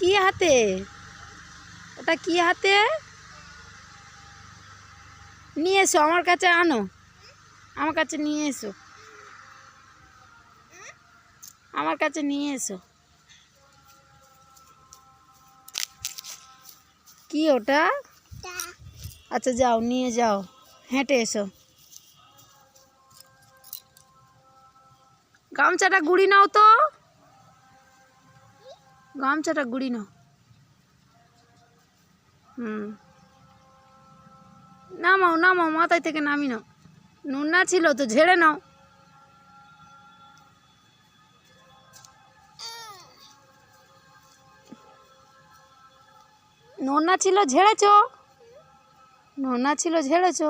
কি হাতে? ওটা কি হাতে? নিয়ে এসো, আমার কাছে আনো। আমার কাছে নিয়ে এসো। আমার কাছে নিয়ে এসো। কি ওটা? আচ্ছা যাও, নিয়ে যাও। হেঁটে এসো। গামছাটা গুড়ি নাও তো। গামছাটা গুড়ি নাও। হুম। নামাও নামাও, মাথায় থেকে নামি নাও। নুন ছিল তো ঝেড়ে নাও। নোনা ছিল ঝেড়েছ? নোনা ছিল ঝেড়েছ?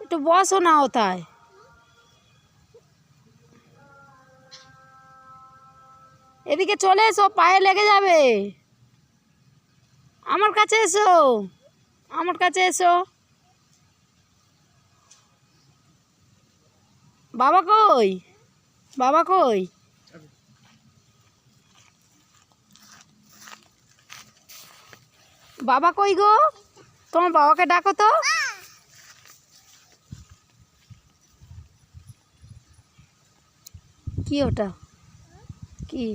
একটু বসো না ওথায়। এদিকে চলে এসো, পায়ে লেগে যাবে। আমার কাছে এসো, আমার কাছে এসো। বাবা কই? বাবা কই? বাবা কই গো? তোমার বাবাকে ডাকো তো। কি ওটা? কি?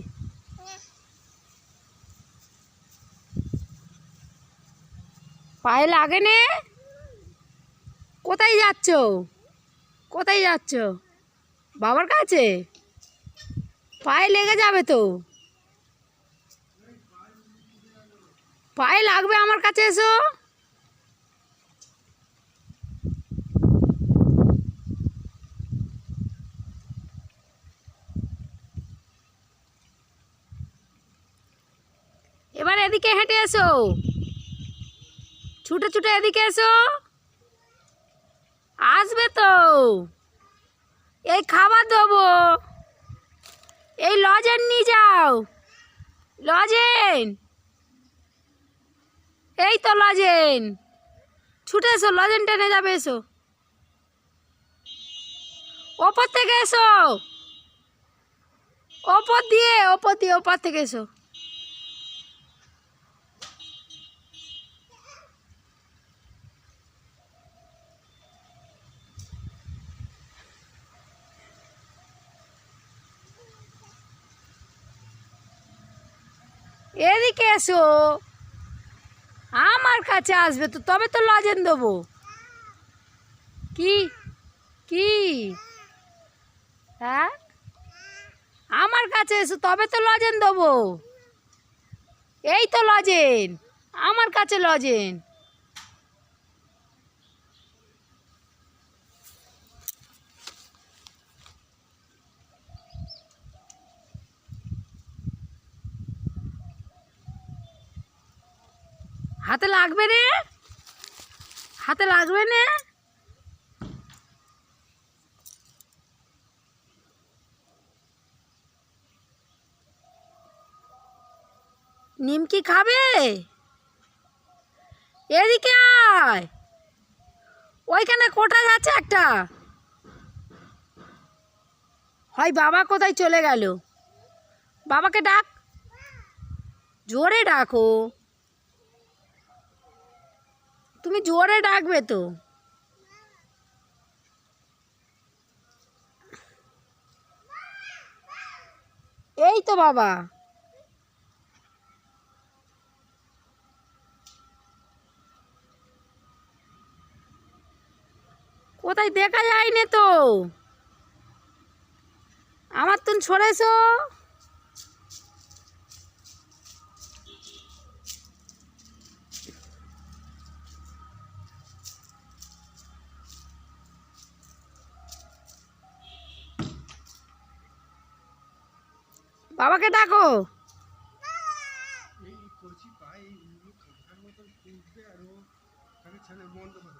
পায়ে লাগে নে। কোথায় যাচ্ছ? কোথায় যাচ্ছ? বাবার কাছে? পায়ে লেগে যাবে তো। পায়ে লাগবে আমার কাছে এসো। এবার এদিকে হেঁটে এসো। ছুটে ছুটে এদিকে এসো। আসবে তো। এই খাবার দেবো। এই লজেন নিয়ে যাও। লজেন। এই তো লজেন। ছুটে এসো, লজেন টেনে যাবে, এসো। ওপর থেকে এসো। ওপর দিয়ে ওপর দিয়ে, ওপর থেকে এসো। এদিকে এসো। আমার কাছে আসবে তো, তবে তো লজেন দেবো। কি? কি? হ্যাঁ? আমার কাছে এসো, তবে তো লজেন দেবো। এই তো লজেন আমার কাছে লজেন হাতে লাগবে রে? হাতে লাগবে না? নিমকি খাবে? এদিকে আয়। ওইখানে কোটা যাচ্ছে একটা। হয় বাবা কোথায় চলে গেল? বাবাকে ডাক। জোরে ডাকো। তুমি জোরে ডাকবে তো। এই তো বাবা। কোথায় দেখা যায়নি তো? আমার তুমি সরেছো? বাবাকে ডাকো। এই কচি আর। ও বন্ধ করে।